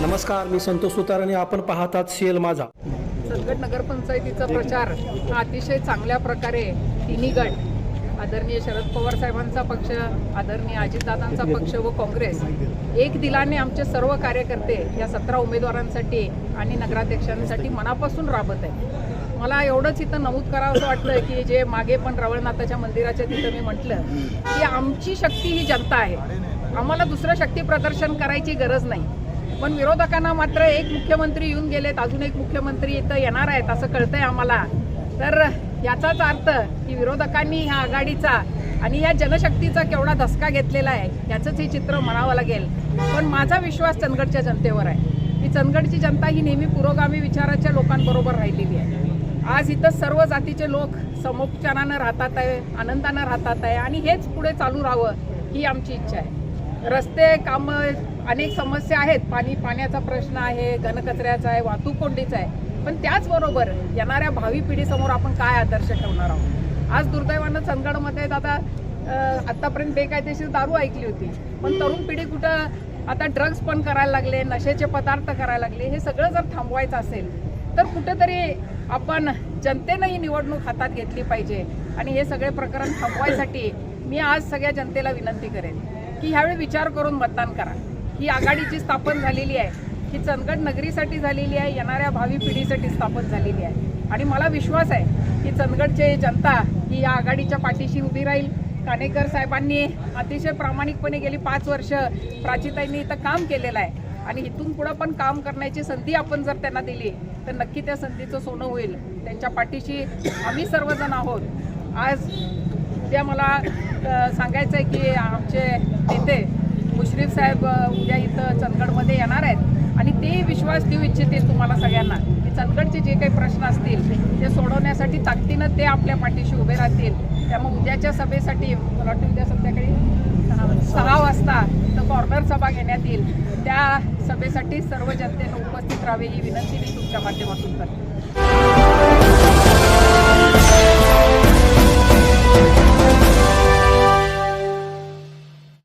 नमस्कार मी संतोष सुतार आणि आपण पाहतात सीएल माझा. सदगड नगरपंचायतीचा प्रचार हा अतिशय चांगल्या प्रकारे तिन्ही गट आदरणीय शरद पवार साहेबांचा पक्ष आदरणीय अजितदादांचा पक्ष व काँग्रेस एक दिलाने आमचे सर्व कार्यकर्ते या सतरा उमेदवारांसाठी आणि नगराध्यक्षांसाठी मनापासून राबत आहे मला एवढंच इथं नमूद करावं असं वाटतं की जे मागे पण रवळनाथाच्या मंदिराच्या तिथं मी म्हटलं की आमची शक्ती ही जनता आहे. आम्हाला दुसरं शक्ती प्रदर्शन करायची गरज नाही. पण विरोधकांना मात्र एक मुख्यमंत्री येऊन गेलेत अजून एक मुख्यमंत्री इथं येणार आहेत असं कळतंय आम्हाला. तर याचाच अर्थ की विरोधकांनी ह्या आघाडीचा आणि या जनशक्तीचा केवढा धसका घेतलेला आहे याचंच हे चित्र म्हणावं लागेल. पण माझा विश्वास चंदगडच्या जनतेवर आहे. की चंदगडची जनता ही नेहमी पुरोगामी विचाराच्या लोकांबरोबर राहिलेली आहे. आज इथं सर्व जातीचे लोक समोपचारानं राहतात आहे आनंदानं राहतात आहे आणि हेच पुढे चालू राहावं ही आमची इच्छा आहे. रस्ते कामं अनेक समस्या आहेत. पाणी पाण्याचा प्रश्न आहे घनकचऱ्याचा आहे वाहतूक कोंडीचा आहे. पण त्याचबरोबर येणाऱ्या भावी पिढीसमोर आपण काय आदर्श ठेवणार आहोत? आज दुर्दैवानं चंदगडमध्ये दादा आत्तापर्यंत आतापर्यंत बेकायदेशीर दारू ऐकली होती. पण तरुण पिढी कुठं आता ड्रग्ज पण करायला लागले नशेचे पदार्थ करायला लागले हे सगळं जर थांबवायचं असेल तर कुठेतरी आपण जनतेनं ही निवडणूक हातात घेतली पाहिजे. आणि हे सगळे प्रकरण थांबवायसाठी मी आज सगळ्या जनतेला विनंती करेन की ह्यावेळी विचार करून मतदान करा. ही आघाडीची स्थापन झालेली आहे. ही चंदगड नगरीसाठी झालेली आहे येणाऱ्या भावी पिढीसाठी स्थापन झालेली आहे. आणि मला विश्वास आहे की चंदगडचे जनता ही या आघाडीच्या पाठीशी उभी राहील. कानेकर साहेबांनी अतिशय प्रामाणिकपणे गेली पाच वर्ष प्राचीताईंनी इथं काम केलेलं आहे. आणि इथून पुढं पण काम करण्याची संधी आपण जर त्यांना दिली तर नक्की त्या संधीचं सोनं होईल. त्यांच्या पाठीशी आम्ही सर्वजण आहोत. आज उद्या मला सांगायचं आहे की आमचे नेते मुश्रीफ साहेब उद्या इथं चंदगडमध्ये येणार आहेत. आणि ते विश्वास देऊ इच्छिते तुम्हाला सगळ्यांना. की चंदगडचे जे काही प्रश्न असतील ते सोडवण्यासाठी ताकदीनं ते आपल्या पाठीशी उभे राहतील. त्यामुळे उद्याच्या सभेसाठी मला वाटतं उद्या संध्याकाळी सहा वाजता तर कॉर्नर सभा घेण्यात येईल. त्या सभेसाठी सर्व जनतेनं उपस्थित राहावे ही विनंती मी तुमच्या माध्यमातून करते.